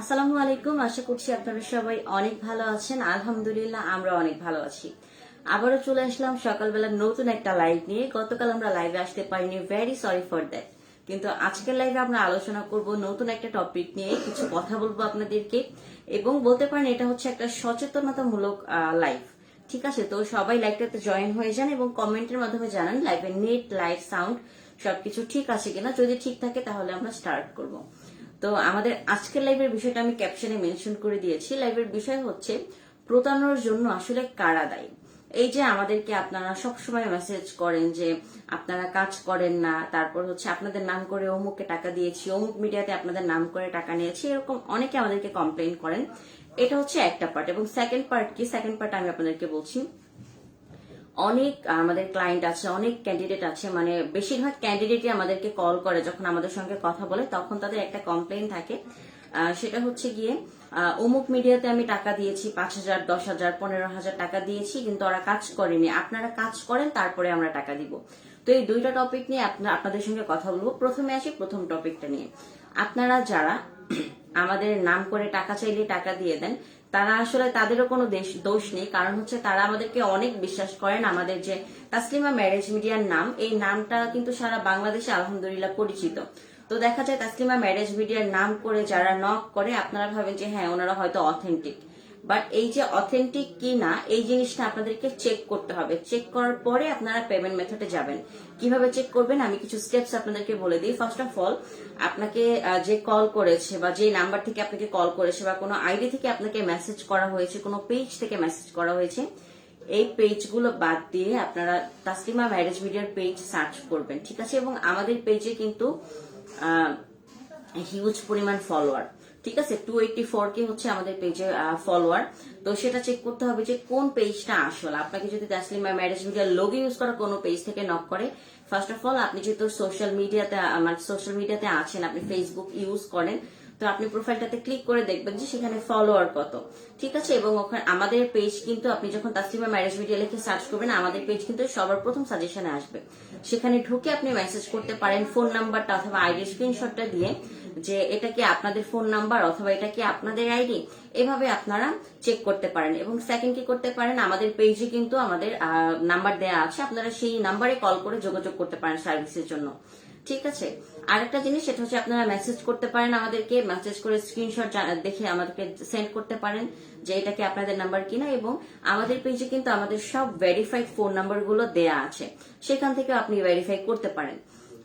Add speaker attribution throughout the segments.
Speaker 1: আসসালামু আলাইকুম। আশা করছি আপনারা সবাই অনেক ভালো আছেন। আলহামদুলিল্লাহ, আমরা অনেক ভালো আছি। আবারও চলে আসলাম সকালবেলা নতুন একটা লাইভ নিয়ে। গতকাল আমরা লাইভে আসতে পারিনি। ভেরি সরি ফর দ্যাট কিন্তু আজকের লাইভে আমরা আলোচনা করব নতুন একটা টপিক নিয়ে। কিছু কথা বলব আপনাদেরকে। এবং বলতে পারেন, এটা হচ্ছে একটা সচেতনতামূলক লাইভ ঠিক আছে? তো সবাই লাইভটাতে জয়েন হয়ে যান এবং কমেন্টের মাধ্যমে জানান লাইভের নেট লাইভ সাউন্ড সবকিছু ঠিক আছে কিনা। যদি ঠিক থাকে, তাহলে আমরা স্টার্ট করব। তো আমাদের আজকের লাইভের বিষয়টা আমি ক্যাপশনে মেনশন করে দিয়েছি। লাইভের বিষয় হচ্ছে, প্রতারণার জন্য আসলে কারা দায়ী? এই যে আমাদেরকে আপনারা সবসময় মেসেজ করেন যে, আপনারা কাজ করেন না, তারপর হচ্ছে আপনাদের নাম করে অমুককে টাকা দিয়েছি, অমুক মিডিয়াতে আপনাদের নাম করে টাকা নিয়েছি, এরকম অনেকে আমাদেরকে কমপ্লেন করেন। এটা হচ্ছে একটা পার্ট এবং সেকেন্ড পার্ট কি? সেকেন্ড পার্ট আমি আপনাদেরকে বলছি। অনেক আমাদের ক্লায়েন্ট আছে, অনেক ক্যান্ডিডেট আছে মানে বেশিরভাগ ক্যান্ডিডেটই আমাদেরকে কল করে যখন আমাদের সঙ্গে কথা বলে, তখন তাদের একটা কমপ্লেন থাকে। সেটা হচ্ছে গিয়ে অমুক মিডিয়াতে আমি টাকা দিয়েছি, পাঁচ হাজার, দশ হাজার, পনেরো হাজার টাকা দিয়েছি, কিন্তু ওরা কাজ করেনি। আপনারা কাজ করেন, তারপরে আমরা টাকা দিব। তো এই দুইটা টপিক নিয়ে আপনাদের সঙ্গে কথা বলব। প্রথমে আসি প্রথম টপিকটা নিয়ে। আপনারা যারা আমাদের নাম করে টাকা চাইলে টাকা দিয়ে দেন তারা আসলে তাদেরও কোনো দোষ নেই। কারণ হচ্ছে তারা আমাদেরকে অনেক বিশ্বাস করেন আমাদের যে তাসলিমা ম্যারেজ মিডিয়ার নাম। এই নামটা কিন্তু সারা বাংলাদেশে আলহামদুলিল্লাহ পরিচিত। তো দেখা যায় তাসলিমা ম্যারেজ মিডিয়ার নাম করে যারা নক করে, আপনারা ভাবেন যে হ্যাঁ ওনারা হয়তো অথেন্টিক বাট এই যে অথেন্টিক কি না এই জিনিসটা আপনাদেরকে চেক করতে হবে। চেক করার পরে আপনারা পেমেন্ট মেথডে যাবেন। কীভাবে চেক করবেন? আমি কিছু স্টেপস আপনাদেরকে বলে দিই। ফার্স্ট অফ অল আপনাকে যে কল করেছে বা যে নাম্বার থেকে আপনাকে কল করেছে বা কোনো আইডি থেকে আপনাকে মেসেজ করা হয়েছে, কোনো পেজ থেকে মেসেজ করা হয়েছে, এই পেজগুলো বাদ দিয়ে আপনারা তাসলিমা ম্যারেজ মিডিয়ার পেজ সার্চ করবেন, ঠিক আছে? এবং আমাদের পেজে কিন্তু হিউজ পরিমাণ ফলোয়ার ঠিক আছে টু এইটি ফোর কে হচ্ছে আমাদের পেজে ফলোয়ার তো সেটা চেক করতে হবে যে কোন পেজটা আসল। আপনাকে যদি তাসলিমা ম্যারেজ মিডিয়ার লোগো ইউজ করা কোনো পেজ থেকে নক করে ফার্স্ট অফ অল আপনি যেহেতু সোশ্যাল মিডিয়াতে মানে সোশ্যাল মিডিয়াতে আছেন, আপনি ফেসবুক ইউজ করেন, তো আপনি প্রোফাইলটাতে ক্লিক করে দেখবেন যে সেখানে ফলোয়ার কত। ঠিক আছে? এবং ওখানে আমাদের পেজ কিন্তু আপনি যখন তাসলিমা ম্যারেজ মিডিয়া লিখে সার্চ করবেন, আমাদের পেজ কিন্তু সবার প্রথম সাজেশনে আসবে। সেখানে ঢুকে আপনি মেসেজ করতে পারেন ফোন নাম্বারটা অথবা আইডি স্ক্রিনশটটা দিয়ে। যে এটা কি আপনাদের ফোন নাম্বার অথবা এটা কি আপনাদের আইডি এভাবে আপনারা চেক করতে পারেন এবং সেকেন্ড কি করতে পারেন? আমাদের পেজে কিন্তু আমাদের নাম্বার দেয়া আছে। আপনারা সেই নাম্বারে কল করে যোগাযোগ করতে পারেন সার্ভিসের জন্য। ঠিক আছে? আরেকটা জিনিস, সেটা হচ্ছে আপনারা মেসেজ করতে পারেন আমাদেরকে মেসেজ করে স্ক্রিনশট দেখে আমাদেরকে সেন্ড করতে পারেন যে এটা কি আপনাদের নাম্বার কিনা এবং আমাদের পেজে কিন্তু আমাদের সব ভেরিফাইড ফোন নাম্বারগুলো দেয়া আছে। সেখান থেকে আপনি ভেরিফাই করতে পারেন।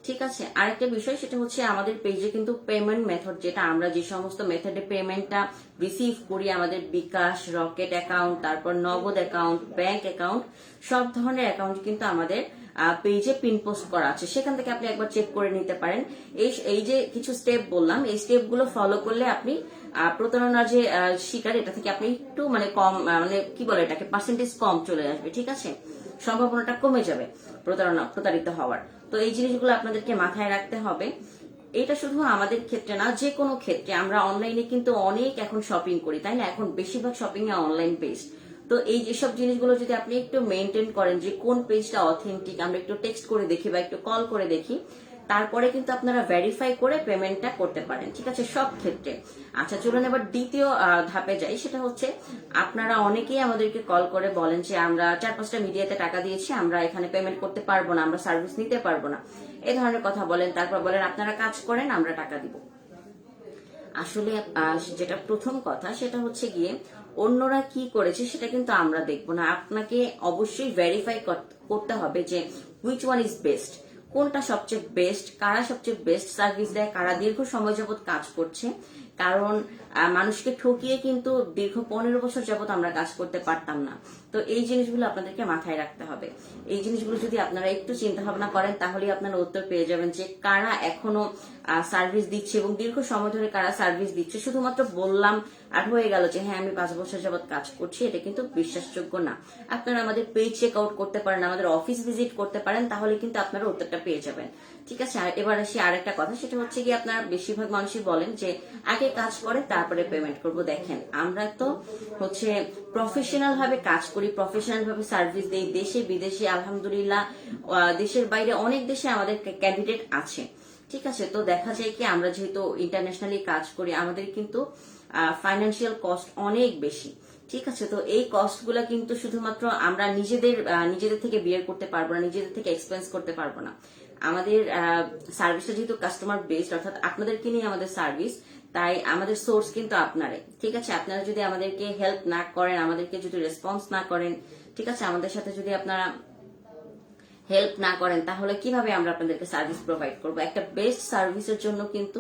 Speaker 1: ঠিক আছে, আরেকটা বিষয় সেটা হচ্ছে আমাদের পেজে কিন্তু পেমেন্ট মেথড যেটা আমরা যে সমস্ত মেথডে পেমেন্টটা রিসিভ করি, আমাদের বিকাশ রকেট অ্যাকাউন্ট তারপর নগদ অ্যাকাউন্ট ব্যাংক অ্যাকাউন্ট সব ধরনের অ্যাকাউন্ট কিন্তু আমাদের পেজে পিন পোস্ট করা আছে। সেখান থেকে আপনি একবার চেক করে নিতে পারেন। এই এই যে কিছু স্টেপ বললাম, এই স্টেপগুলো ফলো করলে আপনি প্রতারণার যে শিকার, এটা থেকে আপনি একটু মানে কম মানে কি বলে এটাকে পার্সেন্টেজ কম চলে আসবে, ঠিক আছে? সম্ভাবনাটা কমে যাবে প্রতারণা প্রতারিত হওয়ার। তো এই জিনিসগুলো আপনাদেরকে মাথায় রাখতে হবে। এটা শুধু আমাদের ক্ষেত্রে না, যে কোনো ক্ষেত্রে। আমরা অনলাইনে কিন্তু অনেক এখন শপিং করি, তাই না? এখন বেশিরভাগ শপিং এ অনলাইন পেজ তো এই যেসব জিনিসগুলো যদি আপনি একটু মেনটেন করেন, যে কোন পেজটা অথেন্টিক আমরা একটু টেক্সট করে দেখি বা একটু কল করে দেখি তারপরে কিন্তু আপনারা ভেরিফাই করে পেমেন্টটা করতে পারেন, ঠিক আছে? সব ক্ষেত্রে। আচ্ছা চলুন এবার দ্বিতীয় ধাপে যাই। সেটা হচ্ছে, আপনারা অনেকেই আমাদেরকে কল করে বলেন যে, আমরা চার পাঁচটা মিডিয়াতে টাকা দিয়েছি, আমরা এখানে পেমেন্ট করতে পারব না, আমরা সার্ভিস নিতে পারব না। এ ধরনের কথা বলেন, তারপর বলেন, আপনারা কাজ করেন, আমরা টাকা দিব। আসলে যেটা প্রথম কথা, সেটা হচ্ছে গিয়ে, অন্যরা কি করেছে সেটা কিন্তু আমরা দেখব না। আপনাকে অবশ্যই ভেরিফাই করতে হবে যে হুইচ ওয়ান ইজ বেস্ট কোনটা সবচেয়ে বেস্ট কারা সবচেয়ে বেস্ট সার্ভিস দেয়, কারা দীর্ঘ সময় যাবত কাজ করছে? কারণ মানুষকে ঠকিয়ে কিন্তু দীর্ঘ পনেরো বছর যাবত আমরা কাজ করতে পারতাম না। তো এই জিনিসগুলো আপনাদেরকে মাথায় রাখতে হবে। এই জিনিসগুলো যদি আপনারা একটু চিন্তা ভাবনা করেন, তাহলেই আপনারা উত্তর পেয়ে যাবেন যে কারা এখনও সার্ভিস দিচ্ছে এবং দীর্ঘ সময় ধরে কারা সার্ভিস দিচ্ছে। শুধুমাত্র বললাম আর হয়ে গেল যে হ্যাঁ আমি পাঁচ বছর যাবত কাজ করছি, এটা কিন্তু বিশ্বাসযোগ্য না। আপনারা আমাদের পেজ চেক আউট করতে পারেন, আমাদের অফিস ভিজিট করতে পারেন, তাহলে কিন্তু আপনারা উত্তরটা পেয়ে যাবেন। ঠিক আছে? এবার আসি আর একটা কথা, সেটা হচ্ছে কি আপনারা বেশিরভাগ মানুষই বলেন যে, আগে কাজ করে, তারপরে পেমেন্ট করব। দেখেন, আমরা তো হচ্ছে প্রফেশনাল ভাবে কাজ করি প্রফেশনাল ভাবে সার্ভিস দিই, দেশে, বিদেশে, আলহামদুলিল্লাহ দেশের বাইরে অনেক দেশে আমাদের ক্যান্ডিডেট আছে। ঠিক আছে? তো দেখা যায় কি, আমরা যেহেতু ইন্টারন্যাশনালি কাজ করি, আমাদের কিন্তু ফাইন্যান্সিয়াল কস্ট অনেক বেশি। ঠিক আছে? তো এই কস্টগুলো কিন্তু শুধুমাত্র আমরা নিজেদের নিজেদের থেকে বিয়ার করতে পারব না, নিজেদের থেকে এক্সপেন্স করতে পারব না। আমাদের সার্ভিসটা যেহেতু কাস্টমার বেসড অর্থাৎ আপনাদেরকে নিয়ে আমাদের সার্ভিস তাই আমাদের সোর্স কিন্তু আপনারাই ঠিক আছে? আপনারা যদি আমাদেরকে হেল্প না করেন, আমাদেরকে যদি রেসপন্স না করেন, ঠিক আছে? আমাদের সাথে যদি আপনারা হেল্প না করেন, তাহলে কীভাবে আমরা আপনাদেরকে সার্ভিস প্রোভাইড করব? একটা বেস্ট সার্ভিসের জন্য কিন্তু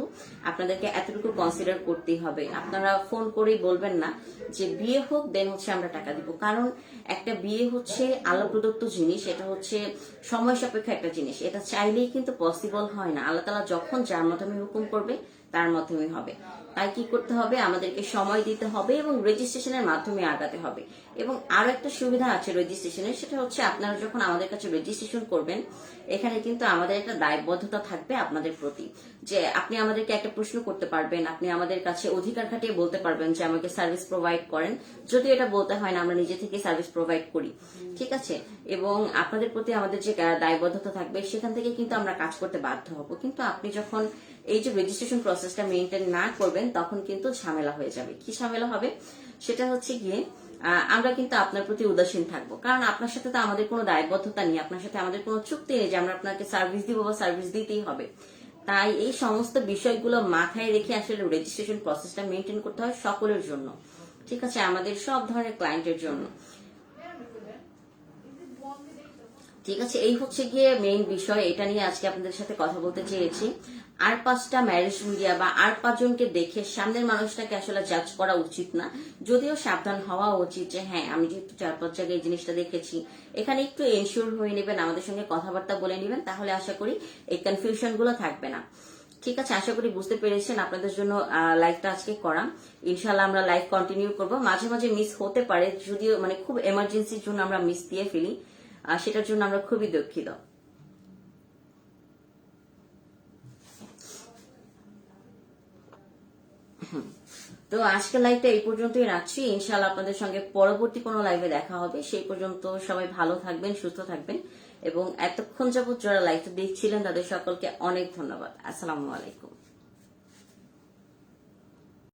Speaker 1: আপনাদেরকে এতটুকু কনসিডার করতেই হবে। আপনারা ফোন করেই বলবেন না যে বিয়ে হোক দেন হচ্ছে আমরা টাকা দিব। কারণ একটা বিয়ে হচ্ছে আল্লাহ প্রদত্ত জিনিস, এটা হচ্ছে সময় সাপেক্ষ একটা জিনিস। এটা চাইলেই কিন্তু পসিবল হয় না। আল্লাহ তালা যখন যার মাধ্যমে হুকুম করবে তার মাধ্যমে হবে। তাই কি করতে হবে? আমাদেরকে সময় দিতে হবে এবং রেজিস্ট্রেশনের মাধ্যমে আগাতে হবে। এবং আরও একটা সুবিধা আছে রেজিস্ট্রেশনের সেটা হচ্ছে আপনারা যখন আমাদের কাছে রেজিস্ট্রেশন করবেন, এখানে কিন্তু আমাদের একটা দায়বদ্ধতা থাকবে আপনাদের প্রতি। যে আপনি আমাদেরকে একটা প্রশ্ন করতে পারবেন, আপনি আমাদের কাছে অধিকার খাটিয়ে বলতে পারবেন যে আমাকে সার্ভিস প্রোভাইড করেন। যদি এটা বলতে হয় না, আমরা নিজে থেকে সার্ভিস প্রোভাইড করি। ঠিক আছে? এবং আপনাদের প্রতি আমাদের যে দায়বদ্ধতা থাকবে, সেখান থেকে কিন্তু আমরা কাজ করতে বাধ্য হব। কিন্তু আপনি যখন এই যে রেজিস্ট্রেশন প্রসেসটা মেনটেন না করবেন, তখন কিন্তু ঝামেলা হয়ে যাবে। কি ঝামেলা হবে? সেটা হচ্ছে গিয়ে আমরা কিন্তু আপনার প্রতি উদাসীন থাকব। কারণ আপনার সাথে তো আমাদের কোনো দায়বদ্ধতা নেই, আপনার সাথে আমাদের কোনো চুক্তি নেই যে আমরা আপনাকে সার্ভিস দিব বা সার্ভিস দিতেই হবে। তাই এই সমস্ত বিষয়গুলো মাথায় রেখে আসলে রেজিস্ট্রেশন প্রসেসটা মেনটেন করতে হয় সকলের জন্য। ঠিক আছে? আমাদের সব ধরনের ক্লায়েন্টের জন্য। ঠিক আছে? এই হচ্ছে গিয়ে মেইন বিষয়। এটা নিয়ে আজকে আপনাদের সাথে কথা বলতে চেয়েছি। আর পাঁচটা ম্যারেজ মিডিয়া বা আর পাঁচজনকে দেখে সামনের মানুষটাকে আসলে জাজ করা উচিত না। যদিও সাবধান হওয়া উচিত যে হ্যাঁ আমি যেহেতু চার পাঁচ জায়গায় এই জিনিসটা দেখেছি, এখানে একটু এনশিওর হয়ে নেবেন, আমাদের সঙ্গে কথাবার্তা বলে নেবেন, তাহলে আশা করি এই কনফিউশনগুলো থাকবে না। ঠিক আছে, আশা করি বুঝতে পেরেছেন আপনাদের জন্য লাইভটা আজকে করা ইনশাল্লাহ আমরা লাইভ কন্টিনিউ করব। মাঝে মাঝে মিস হতে পারে, যদিও মানে খুব এমার্জেন্সির জন্য আমরা মিস দিয়ে ফেলি সেটার জন্য আমরা খুবই দুঃখিত। তো আজকে লাইভটা এই পর্যন্তই রাখছি। ইনশাল্লাহ আপনাদের সঙ্গে পরবর্তী কোনো লাইভে দেখা হবে। সেই পর্যন্ত সবাই ভালো থাকবেন, সুস্থ থাকবেন এবং এতক্ষণ যাবত যারা লাইভটা দেখছিলেন তাদের সকলকে অনেক ধন্যবাদ। আসসালামু আলাইকুম।